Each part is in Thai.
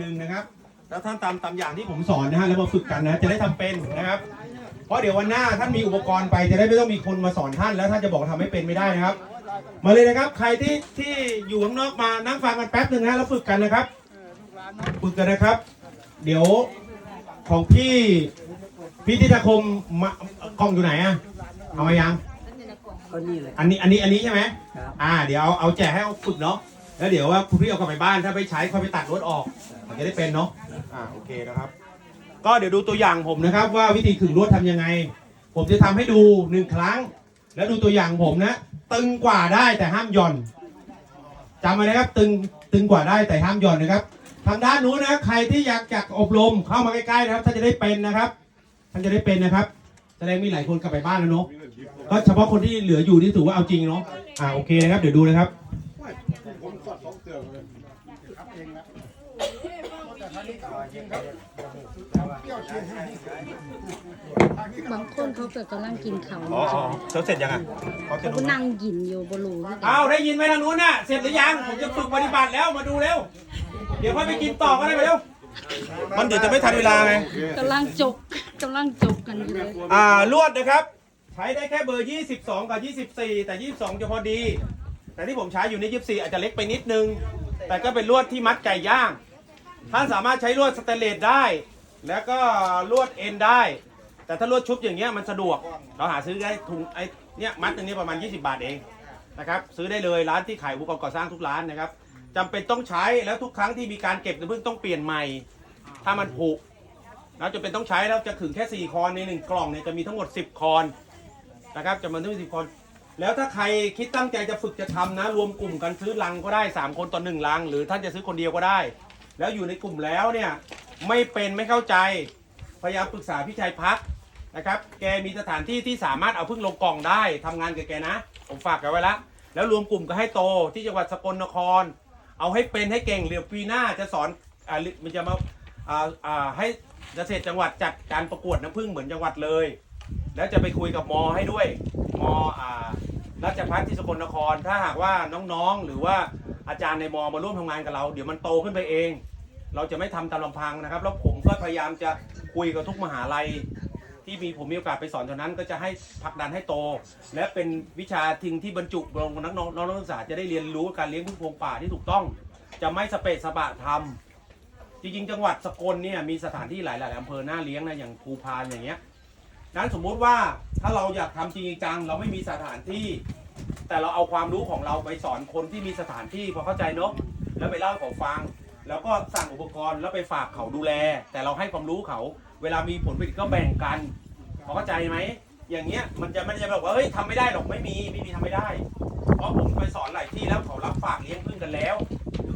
หนึ่งนะครับ แล้วท่านตามตามอย่างที่ผมสอนนะฮะแล้วมาฝึกกันนะจะได้ทำเป็นนะครับ เพราะเดี๋ยววันหน้าท่านมีอุปกรณ์ไปจะได้ไม่ต้องมีคนมาสอนท่านแล้วท่านจะบอกทำไม่เป็นไม่ได้นะครับ มาเลยนะครับ ใครที่ที่อยู่ข้างนอกมานั่งฟังกันแป๊บหนึ่งนะแล้วฝึกกันนะครับฝึกกันนะครับ เดี๋ยวของพี่พี่ทิตาคมมากล้องอยู่ไหนอะเอามายังก็นี่เลยอันนี้อันนี้อันนี้ใช่ไหมครับอ่า เดี๋ยวเอาเอาแจกให้เอาฝึกเนาะ แล้วเดี๋ยวว่าคุณพี่เอากลับไปบ้านถ้าไม่ใช้ค่อยไปตัดรถออกมันจะได้เป็นเนาะอ่าโอเคนะครับ ก็เดี๋ยวดูตัวอย่างผมนะครับ ว่าวิธีขึงลวดทำยังไง ผมจะทำให้ดูหนึ่งครั้ง แล้วดูตัวอย่างผมนะตึงกว่าได้แต่ห้ามหย่อนจำไว้นะครับตึงตึงกว่าได้แต่ห้ามหย่อนนะครับ ทางด้านนู้นนะใครที่อยากอยากอบรมเข้ามาใกล้ๆนะครับท่านจะได้เป็นนะครับท่านจะได้เป็นนะครับแสดงมีหลายคนกลับไปบ้านแล้วเนาะก็เฉพาะคนที่เหลืออยู่ที่ถือว่าเอาจริงเนาะอ่าโอเคนะครับเดี๋ยวดูนะครับ บางคนเขาก็กำลังกินเขาวอ๋อเขาเสร็จยังอะเขาจะเขาดูก็นั่งกินอยู่บรูนี่กันอ้าวได้ยินไหมทางนู้นน่ะ เสร็จหรือยัง ผมจะฝึกปฏิบัติแล้ว มาดูเร็ว เดี๋ยวค่อยไปกินต่อก็ได้ไปเร็ว มันเดี๋ยวจะไม่ทันเวลาไง กำลังจกกำลังจกกันอยู่เลยอ่าลวดนะครับ ใช้ได้แค่เบอร์ 22 กับ 24 แต่ 22 จะพอดี แต่ที่ผมใช้อยู่ใน 24 อาจจะเล็กไปนิดนึง แต่ก็เป็นลวดที่มัดไก่ย่าง ท่านสามารถใช้ลวดสเตนเลสได้ แล้วก็ลวดเอ็นได้ แต่ถ้าลวดชุบอย่างเงี้ยมันสะดวก เราหาซื้อได้ถุงไอ้เนี่ยมัดหนึงนี่ประมาณ 20 บาทเองนะครับซื้อได้เลยร้านที่ขายอุปกรณ์ก่อสร้างทุกร้านนะครับจำเป็นต้องใช้แล้วทุกครั้งที่มีการเก็บน้ำผึ้งต้องเปลี่ยนใหม่ ถ้ามันผุแล้วจะเป็นต้องใช้แล้วจะขึงแค่ 4 คอนใน 1 กล่องเนี่ยจะมีทั้งหมด 10 คอนนะครับจะมาทั้งสิบคอน แล้วถ้าใครคิดตั้งใจจะฝึกจะทำนะ รวมกลุ่มกันซื้อลังก็ได้ 3 คนต่อหนึ่งลัง หรือท่านจะซื้อคนเดียวก็ได้ แล้วอยู่ในกลุ่มแล้วเนี่ยไม่เป็นไม่เข้าใจพยายามปรึกษาพี่ชัยพักนะครับ แกมีสถานที่ที่สามารถเอาพึ่งลงกล่องได้ทำงานกับแกนะ ผมฝากแกไว้ละ แล้วรวมกลุ่มก็ให้โตที่จังหวัดสกลนคร เอาให้เป็นให้เก่งเดี๋ยวปีหน้าจะสอนอ่ามันจะมาอ่าอ่าให้เกษตรจังหวัดจัดการประกวดน้ำพึ่งเหมือนจังหวัดเลย แล้วจะไปคุยกับมอให้ด้วย มออ่าราชพัฒที่สกลนคร ถ้าหากว่าน้องๆ หรือว่าอาจารย์ในมอมาร่วมทำงานกับเรา เดี๋ยวมันโตขึ้นไปเอง เราจะไม่ทำตามลำพังนะครับ แล้วผมก็พยายามจะคุยกับทุกมหาลัย ที่มีผมมีโอกาสไปสอนเท่านั้น ก็จะให้ผลักดันให้โต และเป็นวิชาทิ้งที่บรรจุลงนักน้องนักศึกษาจะได้เรียนรู้การเลี้ยงพึ่งพงป่าที่ถูกต้อง จะไม่สเปะสปะทำจริงๆ จังหวัดสกลเนี่ยมีสถานที่หลายๆอำเภอหน้าเลี้ยงนะอย่างภูพานอย่างเงี้ยนั้นสมมุติว่าถ้าเราอยากทำจริงจังเราไม่มีสถานที่ แต่เราเอาความรู้ของเราไปสอนคนที่มีสถานที่พอเข้าใจเนอะแล้วไปเล่าให้เขาฟัง แล้วก็สั่งอุปกรณ์แล้วไปฝากเขาดูแล แต่เราให้ความรู้เขา เวลามีผลผลิตก็แบ่งกันเข้าใจไหมอย่างเงี้ยมันจะมันจะแบบว่าเฮ้ยทำไม่ได้หรอกไม่มีไม่มีทำไม่ได้ เพราะผมไปสอนหลายที่แล้วเขารับฝากเลี้ยงพึ่งกันแล้ว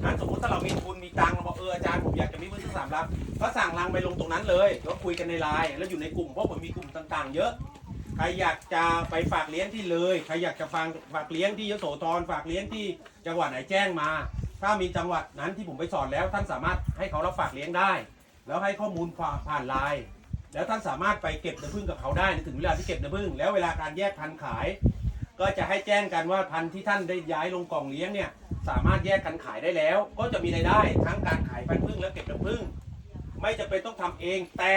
นั้นสมมติถ้าเรามีทุนมีตังค์เราบอกเอออาจารย์ผมอยากจะมีพึ่งสักสามรังก็สั่งรังไปลงตรงนั้นเลยแล้วคุยกันในไลน์แล้วอยู่ในกลุ่มเพราะผมมีกลุ่มต่างๆ เยอะใครอยากจะไปฝากเลี้ยงที่เลย ใครอยากจะฟังฝากเลี้ยงที่ยโสธรฝากเลี้ยงที่จังหวัดไหนแจ้งมา ถ้ามีจังหวัดนั้นที่ผมไปสอนแล้ว ท่านสามารถให้เขารับฝากเลี้ยงได้ แล้วให้ข้อมูลผ่านไลน์แล้วท่านสามารถไปเก็บน้ำผึ้งกับเขาได้ถึงเวลาที่เก็บน้ำผึ้งแล้วเวลาการแยกพันธุ์ขาย ก็จะให้แจ้งกันว่าพันธุ์ที่ท่านได้ย้ายลงกล่องเลี้ยงเนี่ยสามารถแยกกันขายได้แล้ว ก็จะมีรายได้ทั้งการขายพันธุ์ผึ้งและเก็บน้ำผึ้งไม่จำเป็นต้องทำเอง แต่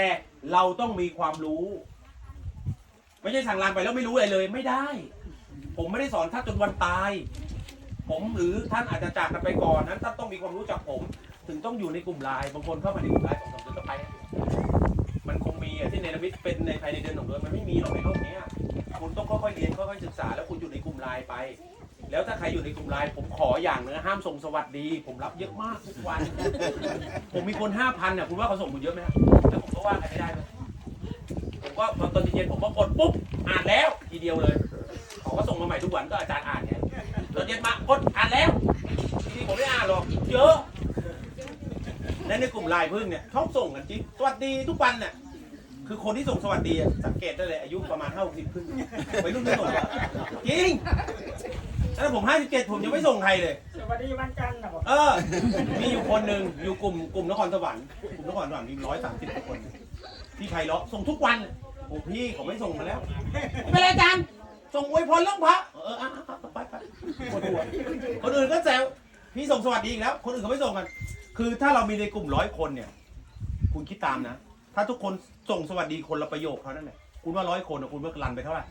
เราต้องมีความรู้ ไม่ใช่สั่งลานไปแล้วไม่รู้อะไรเลย ไม่ได้ ผมไม่ได้สอนท่านจนวันตาย ผมหรือท่านอาจจะจากกันไปก่อนนั้นท่านต้องมีความรู้จากผม ถึงต้องอยู่ในกลุ่มไลน์บางคนเข้ามาในกลุ่มไลน์สองสามเดือนก็ไป มันคงมีอะที่เนรมิตเป็นในภายในเดือนสองเดือนมันไม่มีหรอกในโลกเนี้ยคุณต้องค่อยๆเรียนค่อยๆศึกษาแล้วคุณอยู่ในกลุ่มไลน์ไป แล้วถ้าใครอยู่ในกลุ่มไลน์ผมขออย่างนึงห้ามส่งสวัสดี ผมรับเยอะมากทุกวัน ผมมีคนห้าพันเนี่ยคุณว่าเขาส่งผมเยอะไหมครับแล้วผมก็ว่าใครไม่ได้เลยผมก็พอตอนเย็นผมก็กดปุ๊บอ่านแล้วทีเดียวเลยเขาก็ส่งมาใหม่ทุกวันก็อาจารย์อ่านไง ตอนเย็นมากดอ่านแล้วทีผมไม่อ่านหรอกเยอะและในกลุ่มไลน์พึ่งเนี่ยเขาส่งกันจริงสวัสดีทุกวันเนี่ยคือคนที่ส่งสวัสดีอะสังเกตได้เลยอายุประมาณเท่าสิบขึ้นวัยรุ่นไม่ส่งอะจริงแล้วผมห้าสิบเจ็ดผมยังไม่ส่งใครเลย สวัสดีวันจันทร์นะผมเออ มีอยู่คนหนึ่งอยู่กลุ่มกลุ่มนครสวรรค์กลุ่มนครสวรรค์มีร้อยสามสิบกว่าคน ที่ไพเราะส่งทุกวันโอ้พี่เขาไม่ส่งมาแล้วไม่เป็นไรอาจารย์ส่งอวยพรเรื่องพระเอออะอะอะไปวดหัวคนอื่นก็แซวพี่ส่งสวัสดีอีกแล้ว คนอื่นเขาไม่ส่งกัน คือถ้าเรามีในกลุ่มร้อยคนเนี่ย คุณคิดตามนะ ถ้าทุกคนส่งสวัสดีคนละประโยคเท่านั้นแหละคุณว่าร้อยคนอะคุณว่ารันไปเท่าไหร่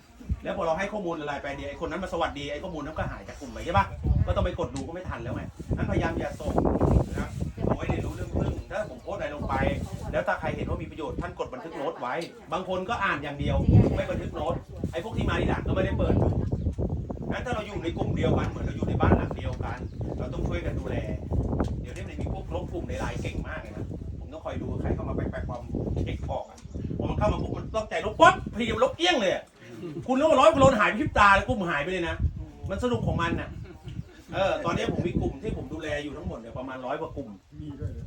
แล้วพอเราให้ข้อมูลอะไรไปเดียวไอ้คนนั้นมาสวัสดีไอ้ข้อมูลนั้นก็หายจากกลุ่มไปใช่ปะก็ต้องไปกดดูก็ไม่ทันแล้วไงนั้นพยายามอย่าส่งนะครับผมไม่ได้รู้เรื่องพึ่งถ้าผมโพสต์อะไรลงไป แล้วถ้าใครเห็นว่ามีประโยชน์ท่านกดบันทึกโน้ตไว้ บางคนก็อ่านอย่างเดียวไม่บันทึกโน้ตไอ้พวกที่มาทีหลังก็ไม่ได้เปิดดู งั้นถ้าเราอยู่ในกลุ่มเดียวกันเหมือนเราอยู่ในบ้านหลังเดียวกัน เราต้องช่วยกันดูแล เดี๋ยวนี้มันมีพวกลบกลุ่มในไลน์เก่งมากเลยนะผมต้องคอยดูใครเข้ามาแปลกๆความเช็คออกอะพอมันเข้ามาปุ๊บมันต้องใจลบปั๊บพยายามลบเอี้ยงเลยอะคุณรู้ว่าร้อยกิโลหายไปพริบตาแล้วกลุ่มหายไปเลยนะมันสนุกของมันน่ะเออตอนนี้ผมมีกลุ่มที่ผมดูแลอยู่ทั้งหมดเนี่ยประมาณร้อยกว่ากลุ่ม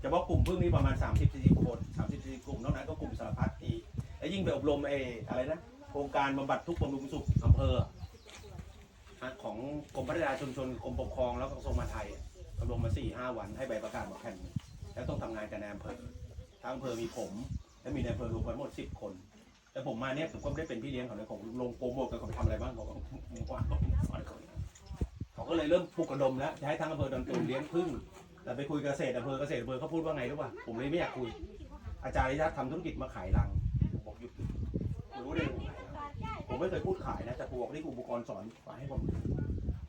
เฉพาะกลุ่มพึ่งนี่ประมาณ 30 40คน30 40กลุ่มนอกนั้นก็กลุ่มสารพัดอีกแล้วยิ่งไปอบรมไอ้อะไรนะโครงการบำบัดทุกข์บำรุงสุขอำเภอ ของกรมพัฒนาชุมชนกรมปกครองแล้วก็กระทรวงมหาดไทยอะอบรมมาสี่ห้าวันให้ใบประกาศมาแผ่นหนึ่งแล้วต้องทำงานกับนายอำเภอทางอำเภอมีผม และมีนายอำเภอรวมกันหมดสิบคน แต่ผมมาเนี่ยผมก็ไม่ได้เป็นพี่เลี้ยงเขาเลยผมลงโปรโมทกันเขาไปทำอะไรบ้างเขาก็ว่าเขาก็เลยเริ่มปลุกระดมแล้วจะให้ทางอำเภอดอนตูมเลี้ยงพึ่งแต่ไปคุยเกษตรอำเภอเกษตรอำเภอเขาพูดว่าไงรู้ป่ะผมเลยไม่อยากคุย อาจารย์ริยะทำธุรกิจมาขายรังผมบอกหยุดผมรู้ได้ยังผม ไม่เคยพูดขายนะแต่ผมบอกนี่อุปกรณ์สอนมาให้ผม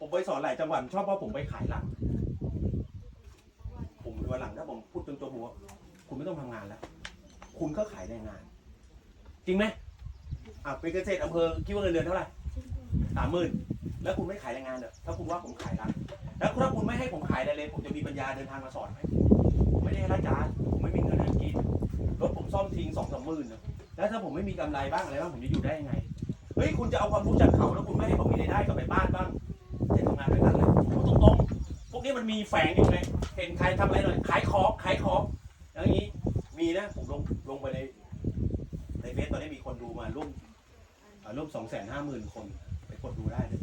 ผมไปสอนหลายจังหวัดชอบว่าผมไปขายรัง ผมวันหลังถ้าผมพูดตรงๆผมว่าคุณไม่ต้องทำงานแล้ว คุณก็ขายแรงงาน จริงไหมอะเป็นเกษตรอำเภอคิดว่าเงินเดือนเท่าไหร่สามหมื่นแล้วคุณไม่ขายแรงงานเหรอถ้าคุณว่าผมขายรังแล้วถ้าคุณไม่ให้ผมขายอะไรเลย ผมจะมีปัญญาเดินทางมาสอนไหมผมไม่ได้ให้ราชการผมไม่มีเงินเดือนกินรถผมซ่อมทิ้งสองสามหมื่นนะแล้วถ้าผมไม่มีกำไรบ้างอะไรบ้างผมจะอยู่ได้ยังไง ฮ้ยคุณจะเอาความรู้จากเขาแล้วคุณไม่ให้ผมมีรายได้กลับไปบ้านบ้างจะทำงานด้วยกันเลยพูดตรงๆ พวกนี้มันมีแฝงอยู่ไงเห็นใครทำอะไรหน่อยขายของขายของอย่างนี้มีนะผมลงลงไปในในเฟซตอนนี้มีคนดูมาร่วมเอ่อร่วมสองแสนห้าหมื่นคนไปกดดูได้เลย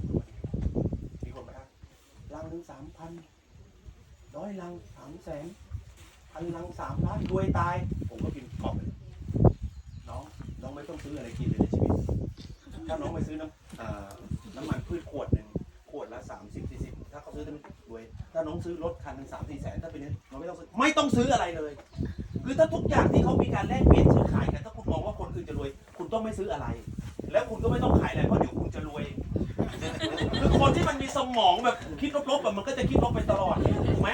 มีคนมาทักลังหนึ่งสามพันร้อยลังสามแสนพันลังสามล้านรวยตาย ผมก็กินกรอบเลยน้องน้องไม่ต้องซื้ออะไรกินเลยในชีวิต ถ้าน้องไปซื้อน้ำอ่าน้ำมันพืชขวดหนึ่งขวดละสามสิบสี่สิบถ้าเขาซื้อจะรวย ถ้าน้องซื้อรถคันหนึ่งสามสี่แสนถ้าเป็นนี้น้องไม่ต้องซื้อไม่ต้องซื้ออะไรเลย คือถ้าทุกอย่างที่เขามีการแลกเปลี่ยนซื้อขายกันถ้าคุณมองว่าคนอื่นจะรวย คุณต้องไม่ซื้ออะไร แล้วคุณก็ไม่ต้องขายอะไรเพราะเดี๋ยวคุณจะรวยคือคนที่มันมีสมองแบบคิดลบๆแบบมันก็จะคิดลบไปตลอดถูกไหม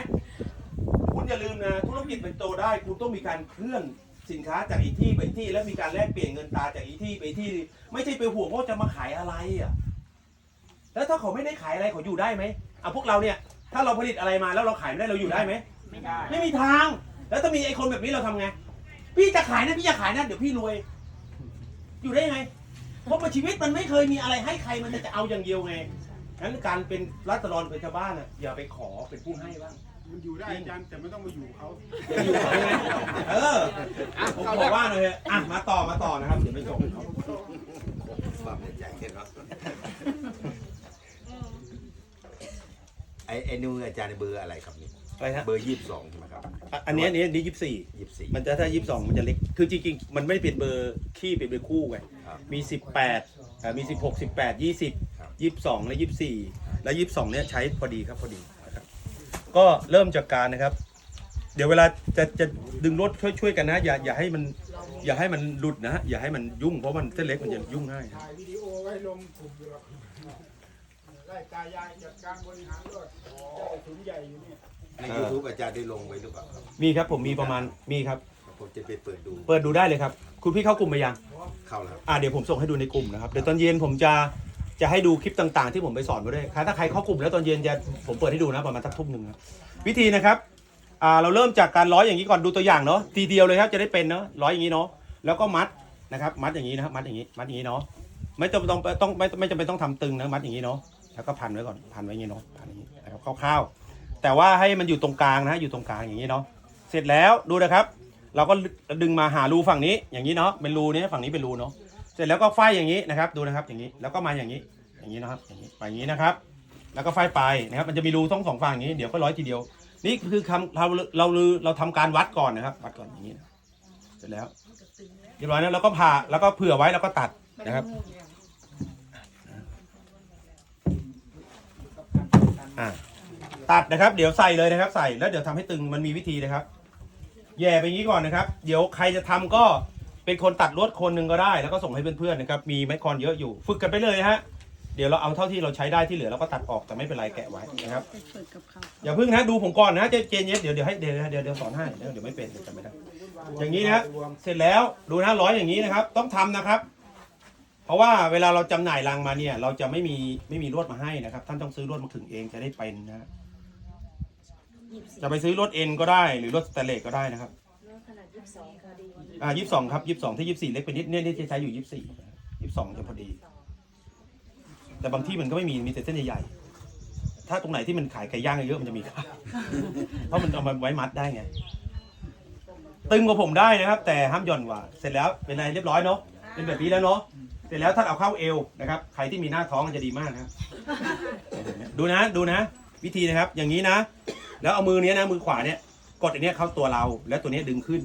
คุณอย่าลืมนะธุรกิจเป็นโตได้ คุณต้องมีการเคลื่อน สินค้าจากอีกที่ไปอีกที่แล้วมีการแลกเปลี่ยนเงินตราจากอีกที่ไปอีกที่ ไม่ใช่ไปห่วงว่าจะมาขายอะไรอะ แล้วถ้าเขาไม่ได้ขายอะไรเขาอยู่ได้ไหมอะพวกเราเนี่ย ถ้าเราผลิตอะไรมาแล้วเราขายไม่ได้เราอยู่ได้ไหมไม่ได้ ไม่มีทาง แล้วถ้ามีไอ้คนแบบนี้เราทำไง พี่จะขายนะพี่จะขายนะเดี๋ยวพี่รวย อยู่ได้ยังไงเพราะว่าชีวิตมันไม่เคยมีอะไรให้ใครมันจะเอาอย่างเดียวไงงั้นการเป็นรัตรอนเป็นชาวบ้านอะอย่าไปขอเป็นผู้ให้บ้าง มันอยู่ได้อาจารย์แต่ไม่ต้องมาอยู่เขาอย่าอยู่กับเขาไงเออผมบอกว่าเลยอะมาต่อมาต่อนะครับเดี๋ยวไม่จบความในใจเนาะไอ้ไอ้นู่นอาจารย์เบอร์อะไรครับนี่อะไรฮะเบอร์ยี่สิบสองใช่ไหมครับอะอันนี้อันนี้อันนี้ยี่สิบสี่ ยี่สิบสี่ มันจะถ้ายี่สิบสองมันจะเล็ก คือจริงๆ มันไม่ได้เป็นเบอร์ขี้เป็นเบอร์คู่ไง ครับมีสิบแปดมีสิบหกสิบแปดยี่สิบครับยี่สิบสองและยี่สิบสี่และยี่สิบสองเนี่ยใช้พอดีครับพอดีนะครับ ก็เริ่มจากการนะครับ เดี๋ยวเวลาจะจะดึงรถช่วยช่วยกันนะ อย่าอย่าให้มันอย่าให้มันหลุดนะอย่าให้มันยุ่งเพราะมันเส้นเล็กมันจะยุ่งง่ายถ่ายวิดีโอไว้ลงกลุ่มอยู่หรอกไล่ตายายจัดการบริหารรถได้ถุงใหญ่อยู่เนี่ย ในยูทูบอาจารย์ได้ลงไว้หรือเปล่าครับมีครับผมมีประมาณมีครับ ผมจะไปเปิดดูเปิดดูได้เลยครับ คุณพี่เข้ากลุ่มไปยัง เข้าแล้วครับ อ่าเดี๋ยวผมส่งให้ดูในกลุ่มนะครับ เดี๋ยวตอนเย็นผมจะ จะให้ดูคลิปต่างๆ ที่ผมไปสอนมาด้วยถ้าใครเข้ากลุ่มแล้วตอนเย็นจะผมเปิดให้ดูนะประมาณสักทุ่มหนึ่งนะวิธีนะครับอ่าเราเริ่มจากการร้อยอย่างนี้ก่อนดูตัวอย่างเนาะทีเดียวเลยครับจะได้เป็นเนาะร้อยอย่างนี้เนาะแล้วก็มัดนะครับ มัดอย่างนี้นะครับมัดอย่างนี้มัดอย่างนี้เนาะไม่จำเป็นต้องต้องไม่ไม่จำเป็นต้องทำตึงนะมัดอย่างนี้เนาะแล้วก็พันไว้ก่อนพันไว้อย่างนี้เนาะพันอย่างนี้นะครับคร่าวๆแต่ว่าให้มันอยู่ตรงกลางนะอยู่ตรงกลางอย่างนี้เนาะเสร็จแล้วดูนะครับ เราก็ดึงมาหารูฝั่งนี้อย่างนี้เนาะเป็นรูนี้ฝั่งนี้เป็นรูเนาะ เสร็จแล้วก็ไฟอย่างนี้นะครับ ดูนะครับอย่างนี้ แล้วก็มาอย่างนี้ อย่างนี้นะครับ อย่างนี้ไปอย่างนี้นะครับ แล้วก็ไฟไปนะครับ มันจะมีรูทั้งสองฝั่งอย่างนี้เดี๋ยวก็ร้อยทีเดียว นี่คือคำเราเราเราทำการวัดก่อนนะครับ วัดก่อนอย่างนี้ เสร็จแล้วเรียบร้อยแล้วเราก็ผ่าแล้วก็เผื่อไว้แล้วก็ตัดนะครับตัดนะครับ เดี๋ยวใส่เลยนะครับ ใส่แล้วเดี๋ยวทำให้ตึงมันมีวิธีนะครับ แย่ไปงนี้ก่อนนะครับ เดี๋ยวใครจะทำก็ เป็นคนตัดลวดคนหนึ่งก็ได้ แล้วก็ส่งให้เพื่อนๆนะครับ มีไม้คอนเยอะอยู่ ฝึกกันไปเลยฮะ เดี๋ยวเราเอาเท่าที่เราใช้ได้ที่เหลือเราก็ตัดออกแต่ไม่เป็นไรแกะไว้นะครับ ไปฝึกกับเขาอย่าเพิ่งนะดูผมก่อนนะเจเจนเย็นเดี๋ยวเดี๋ยวให้เดี๋ยวเดี๋ยวเดี๋ยวสอนให้เดี๋ยวเดี๋ยวไม่เป็นเดี๋ยวจำไม่ได้อย่างนี้นะเสร็จแล้วดูนะร้อยอย่างนี้นะครับ ต้องทำนะครับ เพราะว่าเวลาเราจำหน่ายรังมาเนี่ย เราจะไม่มีไม่มีลวดมาให้นะครับ ท่านต้องซื้อลวดมาขึงเองจะได้เป็นนะฮะจะไปซื้อลวดเอ็นก็ได้หรือลวดสแตนเลสก็ได้นะครับอ่ายี่สิบสองครับยี่สิบสองถ้ายี่สิบสี่เล็กไปนิดเนี่ยนี่จะใช้อยู่ยี่สิบสี่ยี่สิบสองจะพอดี แต่บางที่มันก็ไม่มีมีแต่เส้นใหญ่ๆถ้าตรงไหนที่มันขายไก่ย่างเยอะๆมันจะมีค่าเพราะมันเอามาไว้มัดได้ไง ตึงกว่าผมได้นะครับ แต่ห้ามหย่อนกว่า เสร็จแล้วเป็นอะไรเรียบร้อยเนาะเป็นแบบนี้แล้วเนาะเสร็จแล้วท่านเอาเข้าเอวนะครับใครที่มีหน้าท้องมันจะดีมากนะครับ ดูนะดูนะ วิธีนะครับ อย่างนี้นะ แล้วเอามือเนี้ยนะมือขวาเนี่ยกดอันเนี้ยเข้าตัวเรา แล้วตัวเนี้ยดึงขึ้น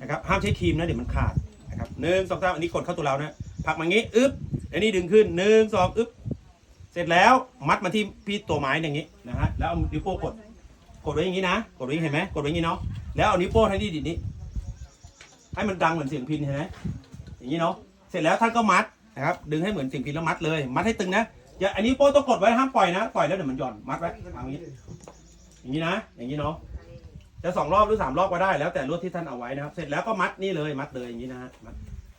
นะครับห้ามใช้ครีมนะเดี๋ยวมันขาดนะครับหนึ่งสองสามอันนี้กดเข้าตัวเรานะผักมาอย่างนี้อึ๊บอันนี้ดึงขึ้นหนึ่งสองอึ๊บเสร็จแล้วมัดมาที่พี่ตัวไม้อย่างนี้นะฮะแล้วเอานิ้วโป้งกดกดไว้อย่างนี้นะกดไว้เห็นไหมกดไว้อย่างนี้เนาะแล้วเอานิ้วโป้งทั้งที่ดิดนี้ ให้มันดังเหมือนเสียงพินเห็นไหมอย่างนี้เนาะเสร็จแล้วท่านก็มัดนะครับดึงให้เหมือนเสียงพินแล้วมัดเลย มัดให้ตึงนะอย่าอันนี้โป้งต้องกดไว้ห้ามปล่อยนะปล่อยแล้วเดี๋ยวมันหย่อนมัดไว้เอาอย่างนี้ อย่างนี้นะ อย่างนี้เนาะ จะสองรอบหรือสามรอบก็ได้แล้วแต่ลวดที่ท่านเอาไว้นะครับ เสร็จแล้วก็มัดนี่เลยมัดเลยอย่างนี้นะฮะมัด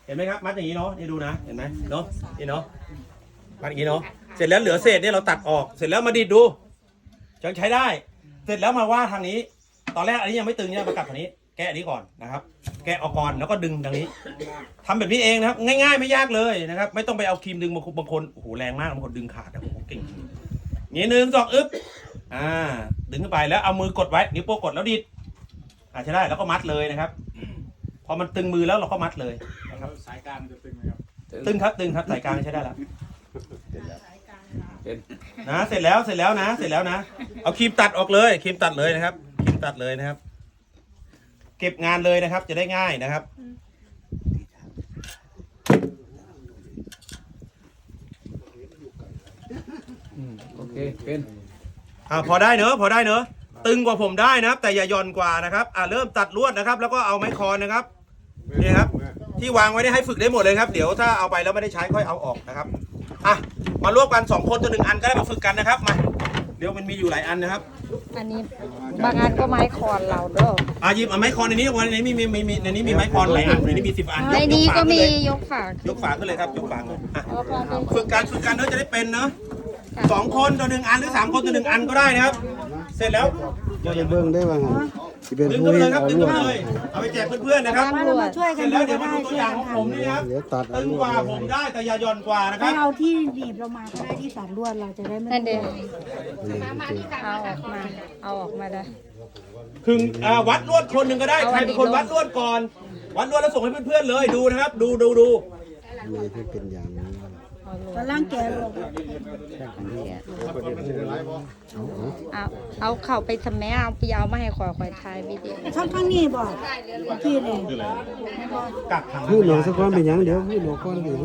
เห็นไหมครับ มัดอย่างนี้เนาะนี่ดูนะเห็นไหมเนาะนี่เนาะมัดอย่างนี้เนาะเสร็จแล้วเหลือเศษเนี่ยเราตัดออกเสร็จแล้วมาดีดดูยังใช้ได้ เสร็จแล้วมาว่าทางนี้ ตอนแรกอันนี้ยังไม่ตึงเนี่ยมากลับทางนี้ แกะอันนี้ก่อนนะครับ แกะออกก่อนแล้วก็ดึงทางนี้ทำแบบนี้เองนะครับ ง่ายๆไม่ยากเลยนะครับ ไม่ต้องไปเอาครีมดึงบางคนบางคนโอ้โหแรงมากบางคนดึงขาดนะผมเก่งจริงนี่หนึ่งสองอึ๊บ อ่า ดึงขึ้นไปแล้วเอามือกดไว้ นิ้วโป้งกดแล้วดิดอ่าใช่ได้แล้วก็มัดเลยนะครับ พอมันตึงมือแล้วเราก็มัดเลยนะครับสายการจะตึงไหมครับ ตึงครับตึงครับสายกลางใช้ได้แล้วนะเสร็จแล้วเสร็จแล้วนะ เสร็จแล้วนะ เอาครีมตัดออกเลยครีมตัดเลยนะครับครีมตัดเลยนะครับ เก็บงานเลยนะครับ จะได้ง่ายนะครับโอเคเป็น อ่าพอได้เนอะพอได้เนอะตึงกว่าผมได้นะครับ แต่อย่าหย่อนกว่านะครับอ่าเริ่มตัดลวดนะครับ แล้วก็เอาไม้คอนนะครับนี่ครับ ที่วางไว้ได้ให้ฝึกได้หมดเลยครับ เดี๋ยวถ้าเอาไปแล้วไม่ได้ใช้ค่อยเอาออกนะครับอะมารวบกันสองคนตัวหนึ่งอันก็ได้มาฝึกกันนะครับมาเดี๋ยวมันมีอยู่หลายอันนะครับอันนี้บางอันก็ไม้คอนเราเด้ออะหยิบเอาไม้คอนในนี้วันนี้มีมีมีมีในนี้มีไม้คอนหลายอันในนี้มีสิบอันในยนี้ยก็ฝามีขึ้นเลยยกฝากยกฝาขึ้นเลยครับยกฝาขึ้นอะเอาพอเป็นฝึกการฝึกการเนอะจะได้เป็นเนอะ สองคนตัวหนึ่งอันหรือสามคนตัวหนึ่งอันก็ได้นะครับ เสร็จแล้วจะเบิ่งได้ว่าไงสิเป็นดึงผู้ขึ้นไปเฮ็เลดยครับเอาดึงลวขึ้นดไปเลยเอาไปแจกเพื่อนๆนะครับตำรวจเสร็จแล้วเดี๋ยวมาดูตัวอย่างของผมนี่นะครับเดี๋ยวตัดเอาตึงลกวว่าดผมได้แต่อย่าหย่อนกว่านะคให้รับ เอาที่หนีบเรามาก็ได้ที่ตัดลวดเราจะได้ไม่นั่นเด็ต้องเอาออกมา เอาออกมาได้คืออ่าวัดลวดคนหนึ่งก็ได้เอาใครอันนี้เป็นคนวัดลวดก่อน วัดลวดแล้วส่งให้เพื่อนๆเลยดูนะครับ ดูดูดูนี่ที่เป็นอย่างนี้เอาลง กำลังแกะลงเอาเอาเข่าไปทำแม่เอาไปเอามาให้คอยคอยทายวิดีโอช่างข้างนี้บอกที่เลยกักขังพูดหนอสักก้อนเป็นหยังเดี๋ยวพูดหนอก้อนเดี๋ยว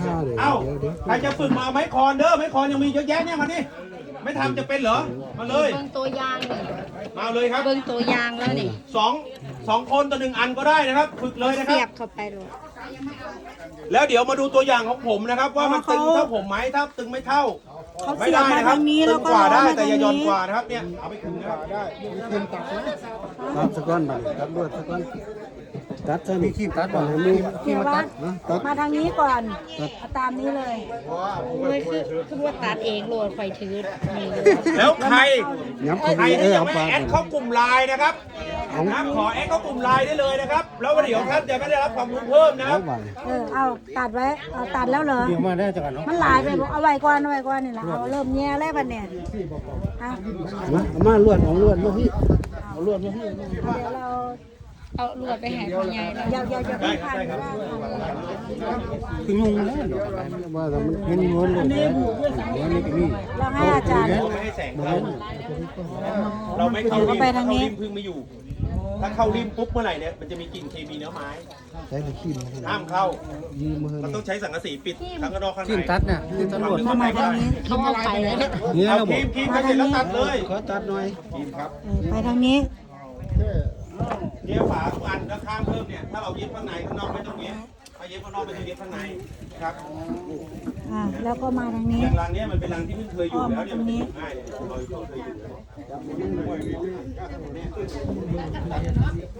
ฆ่าเลยเอ้าเดี๋ยวเดี๋ยวใครจะฝึกมาเอาไม้คอนเด้อไม้คอนยังมีเยอะแยะเนี่ยมาดิไม่ทำจะเป็นเหรอ มาเลย เบิ่งตัวอย่างนี่มาเอาเลยครับ เบิ่งตัวอย่างแล้วนี่สองสองคนต่อหนึ่งอันก็ได้นะครับ ฝึกเลยนะคเสียรับบเข้าไปเลย แล้วเดี๋ยวมาดูตัวอย่างของผมนะครับ ว่ามันตึงเท่าผมไหมถ้าตึงไม่เท่า เขาไม่เสียบได้มานะครัทางนี้ตึแล้วงก็กว่าได้เอมแต่อย่าหย่อนทงกว่านะครับเนี่ยเอาไปขึงนะครับตัดสักก้อนบัดนี้ตัดลวดสักก้อนตัดซะนี่ขี้ตัดบ่ให้มือเดี๋ยวว่านะตัดมาทางนี้ก่อนเอาตามนี้เลยโอ้ยคือคือว่าตัดเองโหลดไฟถือนี่เลยแล้วใคร ย้ำเข้าใคไปรเอที่อยังเอาไม่ปลาแอดเข้ากลุ่มไลน์นะครับ นะขอแอดเข้ากลุ่มไลน์ได้เลยนะครับ แล้วเดี๋ยวท่านจะไม่ได้รับความรู้เพิ่มนะคเอารับไปเออเอาตัดไว้เอาตัดแล้วเหรอ เดี๋ยวมาได้จังกันเนาะมันหลายไปบอกเอาไว้ก่อนเอาไว้ก่อนนี่แหละเอาเริ่มแย่แล้วบัดเนี่ยเอามาเอามาลวดเอาลวดมาพี่เอาลวดมาพี่เดี๋ยวเรา เอาลวดไปให้พ่อใหญ่แล้วอย่าอย่าอย่าเพิ่งพันว่าคือยุงแล้วเดี๋ยวว่าแต่มันมันม้วนลงแล้วม้วนนี่ก็มีเราให้อาจารย์เราไม่ให้แสงเข้าเราไม่เข้าริมเอาไปทางนี้เข้ริมพึ่งไม่อยู่ ถ้าเข้าริมปุ๊บเมื่อไหร่เนี่ยมันจะมีกลิ่นเคมีเนื้อไม้ใช้ตะขี้มาห้ามเข้ายืมมือมันต้องใช้สังกะสีปิดทั้งข้างนอกข้างในขี้ตัดน่ะขี้ตัดลวดเข้ามาทางนี้เขาเอาไปแล้วเนี่ยเอาเราคบอรีกมครีมไปเสร็จแล้วตัดเลยขอตัดหน่อยครีมครับเออไปทางนี้ เย็บฝาทุกอันแล้วข้างเพิ่มเนี่ยถ้าเราเย็บข้างในข้างนอกไม่ต้องเย็บถ้าเย็บข้างนอกไม่ต้องเย็บข้างในครับ อ่าแล้วก็มาทางนี้ อย่างรังเนี้ยมันเป็นรังที่เพิ่งเคยอยู่แล้วเนี่ยมันจะอยู่ง่ายเนี่ยเราเพิ่งเคยอยู่แล้ว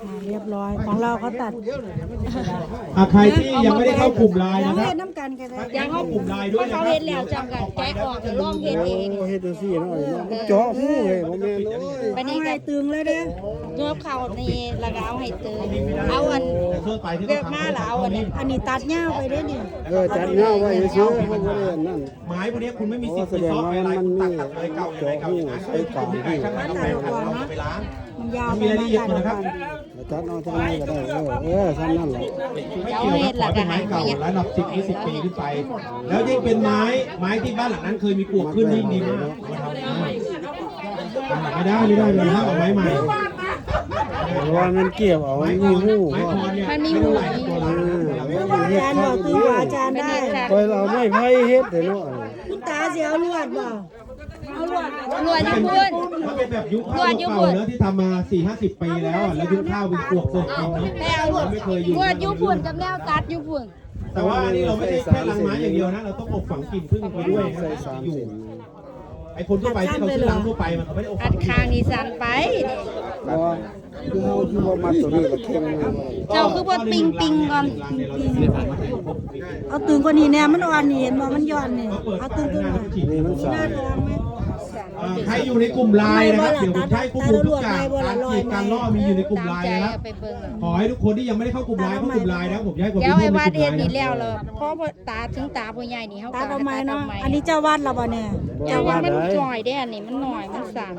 อ่าเรียบร้อยของเราเขาตัดอะใครที่ยังไม่ได้เข้ากลุ่มไลน์ยังนะครับเล่นน้ำกันกันเลยยังเข้ากลุ่มไลน์ด้วยนะเขาครับเฮ็ดแล้วจังกันแกะออกแล้วลองเฮ็ดเองโอ้เฮ็ดจังซี่เนาะเจาะหูเฮ้ยบ่แม่นโอ้ยบัดนี้ให้ก็ตึงเลยเด้อ เนื้อเข้านี่แล้วก็เอาให้เติมเอาอันแต่ทั่ว ไปที่เลืต้ออกงมาทำแล้วเอาอันนี้อันนี้ตัดเงาวไปเด้อนี่เออจัดเงาไว้ซื่อๆบ่ได้นั่นไม้พวกนี้คุณไม่มีอ๋สิอทธิ์แสไปดงซ้อว่าไปอะไรมันคุณมีตัดตัดเลยเก่าอย่างไรเก่าอย่างนั้นใส่กล่องคุณไปช่างมันต้องไปขัดเราจะไปล้างมันยาวมีรายละเอียดหมดนะครับจัดเอาเท่านี้ก็ได้เออเออซั่นนั่นแหละไม่เกี่ยวกับขอเป็นไม้เก่าระดับสิบยี่สิบปีขึ้นไป แล้วยิ่งเป็นไม้ไม้ที่บ้านหลังนั้นเคยมีปลวกขึ้นยิ่งดีมากมาทำได้ไม่ได้ไม่ได้เลยถ้าเอาไม้ใหม่ เพราะว่ามันเกี่ยวเอามีหูมันมีหูเท่าไหร่นะตัวละอาจารย์บอกตึงกว่าอาจารย์ได้คอยเราไม่ไผเฮ็ดเด้เนาะคุณตาเสียลวดบ่เอาลวดรวยอยู่พุ่นถ้าเป็นแบบยุคข้าวเก่าเนอะที่ทำมาสี่ห้าสิบปีแล้วแล้วยุคข้าวเป็นปวกปลวกเนาะแม่เอารวดไม่เคยอยู่รวดอยู่พุ่นกับแนวตัดอยู่พุ่นแต่ว่าอันนี้เราไม่ใช่แค่รังไม้อย่างเดียวนะ เราต้องอบฝังกลิ่นพึ่งไปด้วยนะอยู่ไอ้คนทั่วไปที่เขาซื้อรังทั่วไปมันเขาไม่ได้อบฝังกลิ่คางนี่สั่นไป บ่คือเฮาคือว่ามาตัวนี้ก็เข้มเจ้าคือบ่ปิงปิงก่อนรังเนี่ยเราจะไม่ได้ฝังเอาตึงกว่านี้แน่มันอ่อนนี่เห็นบ่มันย้อนนี่เขาเอาตึงตึงน้าหน่แล้วก็ฉีดอยหน้าร้องไหม ใครอยู่ในกลุ่มไลน์นะครับเดี๋ยวผมจะให้ข้อมูลทุกอย่างการฉีดการล่อมีอยู่ในกลุ่มไลน์ตามใจนะครับเอาไปเบิ่งขอให้ทุกคนที่ยังไม่ได้เข้ากลุ่มไลน์เข้ากลุ่มไลน์นะผมจะให้ความเดี๋ยวรู้ไอ้ในวากดลุ่มเฮ็ดไลน์นี่นะแล้วเลยพอบ่ตาถึงตาผู้ใหญ่นี่เฮาตาก็ทำไมเนาะตัดอันนี้เจ้าวัดเราบ่เนี่ยเจ้าว่ามันจ่อยเด้อันนี้มันหน่อยมันสั่น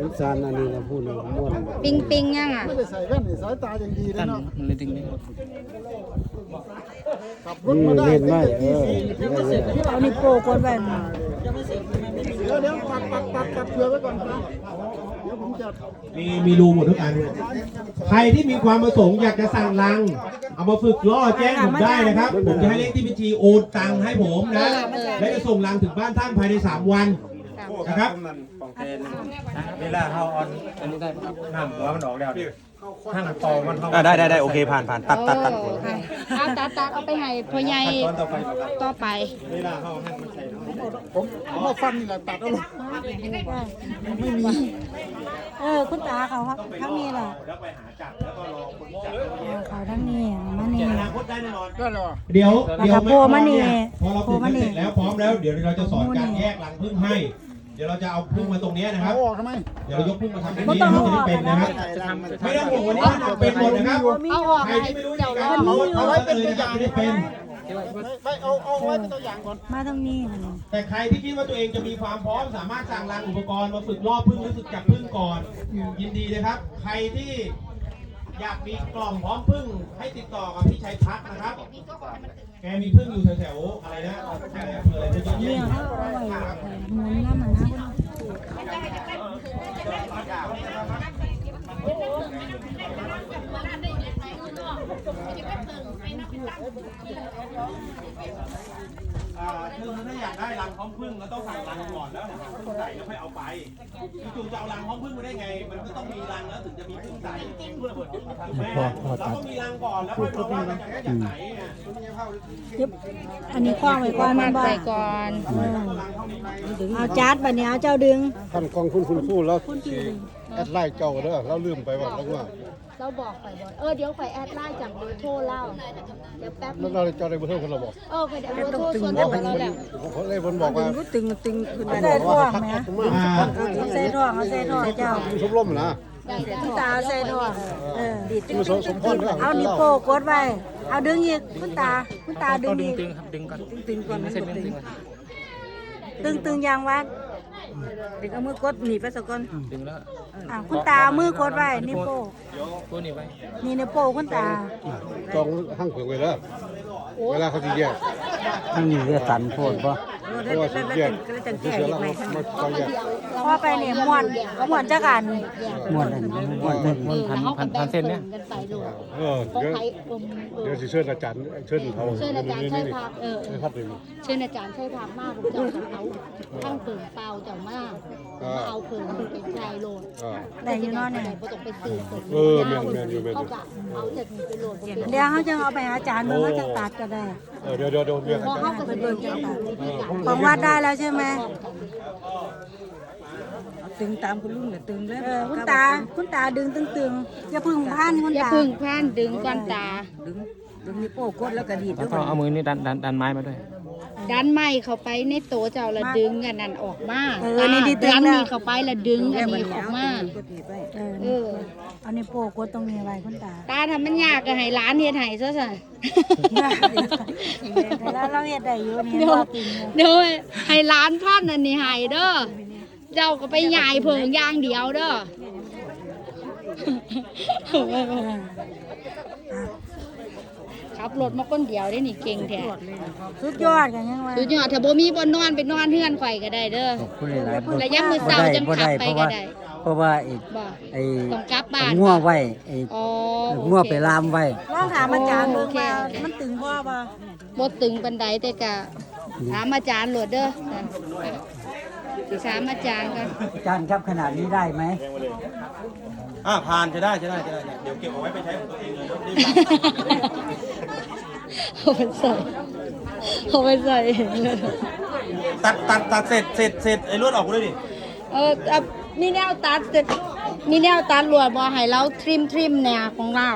วิจารณ์อันนี้นะพูดนะม่วนปิงปิงยังอะใส่แว่นนี่สายตายังดีเลยเนาะมันเลยดึงไม่นี่เล่นไว้เออเอานี่โปกดไว้นี่ เดี๋ยวเดี๋ยวปักปักปักปักเผื่อไว้ก่อนครับเดี๋ยวผมจะมีมีรูหมดทุกอันเลยใครที่มีความประสงค์อยากจะสั่งรัง เอามาฝึกล่อแจ้งผมได้นะครับ ผมจะให้เลขที่บัญชีโอนตังค์ให้ผมนะ และจะส่งรังถึงบ้านท่านภายใน 3 วันนะครับเวลาเฮาออนอันนี้ได้ครับห้ามหัวมันออกแล้วเนี่ยห้างตอมันเฮาได้ได้ได้โอเคผ่านผ่านตัดตัดตัดโอ้ค่ะเอาตัดตัดเอาไปให้พ่อใหญ่ตอนต่อไปครับต่อไปเวลาเขาให้มันใส่ เนาะผมเอามาฟันนี่แหละตัดเอาลงไม่มี เออ คุณตาเขาครับทั้งนี้ล่ะแล้วไปหาจับแล้วก็รอคนจับเอาเขาทั้งนี้มานี่อนาคตได้แน่นอนได้แล้วเดี๋ยวเดี๋ยวแล้วก็โพมานี่พอเราโพฝึกมากันนี่เสร็จแล้วพร้อมแล้ว เดี๋ยวเราจะสอนการแยกรังพึ่งให้เดี๋ยวเราจะเอาพึ่งมาตรงเนี้ยนะครับเอาออกทำไม เดี๋ยวเรายกพึ่งมาทำตรงนี้ให้จะได้เป็นนะครับ ไม่ต้องห่วงวันนี้ทำเป็นหมดนะครับเอาออกใครให้ที่ไม่รู้เจ้าจะลการองเอาไว้เป็นตัวอย่างจะได้เป็น ไม่เอาเอาไว้เป็นตัวอย่างก่อน มาทางนี้มานี่แต่ใครที่คิดว่าตัวเองจะมีความพร้อม สามารถสั่งรังอุปกรณ์มาฝึกล่อพึ่งหรือฝึกจับพึ่งก่อน ยินดีนะครับ ใครที่อยากมีกล่องพร้อมพึ่งให้ติดต่อกับพี่ชัยพัฒน์นะครับ แกมีพึ่งอยู่แถวๆอะไรนะอะไรอำเภออะไรไม่เยอะเนี่แยะยเขาเอาไว้หมุนน้ำมันนะอ่า คือถ้าอยากได้รังพร้อมพึ่งก็ต้องสั่งรังก่อนแล้วนะครับพึ่งใส่แล้วค่อยเอาไปจู่ๆจะเอารังพร้อมพึ่งมาได้ไง มันก็ต้องมีรังแล้วถึงจะมีพึ่งใส่ถูกไหมฮะเราต้องมีรังก่อนแล้วค่อยมาว่ากันจากไหนอะยึบอันนี้คล้องไว้ก่อนมัมันดบ่ใส่ก่อนเออเอาจัดบัดนี้เอาเจ้าดึงท่านกองคุณคุณพูดแล้วคุณพี่ดึงแอดไล่เจ้าเด้อเราลืมไปว่าแล้วว่า เราบอกไปบ่เออเดี๋ยวไปแอดไลน์จากเบอร์โทรเล่าเดี๋ยวแป๊บนึแล้วงเราเจ้าได้บ่เท่ากันเราบอกเออไปเดี๋ยวเบอร์โทรส่วนตัวเราแหละเขาเลยเพิ่นบอกว่าตึงตึงขึ้นใส่ท้องแหมอ่าเอาใส่ท้องเอาใส่ท้องเจ้าชมรมนะคุณตาเอาใส่ท้องเออมันสมสมพรเด้อเอานิ้วโป้กดไว้เอาดึงอีกคุณตาคุณตาดึงอีกดึงครับดึงก่อนดึงก่อนไม่ใช่ดึงดึงก่อนตึงตึงยางวัด ดึงเอามือกดหนีบไปสักก่อนดึงแล้วอะคุณตาเอามือกดไว้นิ้วโป้ตัวนี้ไว้นี่นิ้วโป้คุณตา ต้องห้างเผือกไว้เด้อเวลาเขาสิแยก มันมีเรือสันโพดป่ะเพราะว่าสิแยกก็เลยจังแก้เสียอีกแล้วไหมมาเขาแยกพอไปเนี่ยมวนมวนจักอันม่วนนั่นม่วนนั่นพันพันพันเส้นเนี่ยกันไปลูกเออเดี๋ยวใครเอิ่มเอเดี๋ยวอสิเชิญอาจารย์เชิญเขาเชิญอาจารย์ใช่พักเออใช่ครับเชิญอาจารย์ใช่พักมากผมจะเอาทั้งเปิงเปล่าจ้ามากมาเอาเปิงเป็นชายโหลดอ่าได้อยู่เนาเนี่ยบ่ต้องไปซื้อเปิงเออแม่นแม่นอยู่แม่นเขาก็เอาจากนี้ไปโหลดเดี๋ยวเขาจะเอาไปอาจารย์เมืองเขาจะตัดก็ได้เออเดี๋ยวเดี๋ยวเดี๋ยวเรียกพออาจารเขาย์ก็จะเบิ่งจังตัดวิธีการของวัดได้แล้วใช่ไหมตึงตามคุณลุงเนี่ยตึงเลยเออคุณตาคุณตาดึงตึงๆอย่าพึ่งพันคุณอย่าตาพึ่งแพนดึงก่อนตาดึงดึงนิ้วโป้งกดแล้วก็ดีดแล้แล้ววก็ก็เอามือนี่ดันดันดันไม้มาด้วยดันไม้เข้าไปในโตเจ้าละดึงอันนั้นออกมาเออนี่ดีตึงดันแล้วนี่เข้าไปละดึงอันนี้ออกมาก็ดีไปเออ เออเอานี่โป้กดตรงนี้ไว้คุณตาตาทำมันยากก็ให้ร้านเฮ็ดให้ซะซะแล้วเราเฮ็ดได้อยู่นี่เดี๋ยวรอติงอยู่เดี๋ยวให้ร้านพันอันนี้ให้เด้อเจ้าก็ไปยายเพิงอย่างเดียวเด้อขับรถมาคนเดียวได้นี่เก่งแท้สุดยอดกันยังไงสุดยอดถ้าบ่มีบ่นอนไปนอนเฮือนข่อยก็ได้เด้อขอบคุณหลายๆบ่แล้วยังมื้อเช้าจังขับไปก็ได้เพ ราะว่าไอ้บ่ไอ้ต้องกลับบ้านงัวไว้ไอ้อ๋องัวไปลามไว้ลองถามอาจารย์เบิ่งโอเคว่าโอเคมันตึงบ่บ่บ่ตึงปานใดแต่ก็ถามอาจารย์โหลดเด้อจ้ะสิถามอาจารย์กันอาจารย์ครับขนาดนี้ได้ไหมอ่าผ่านจะได้จะได้จะได้ เดี๋ยวเก็บเอาไว้ไปใช้ของตัวเองเลยนะรีบรับเอาไปใส่เอาไปใส่ตัดตัดตัดเสร็จเสร็จเสร็จไอ้ลวดออกกูด้วยดิ เออ นี่แนวตัดแต่มีแนวตัดลวดบ่ให้เราทริมทริมเนี่ยของเรา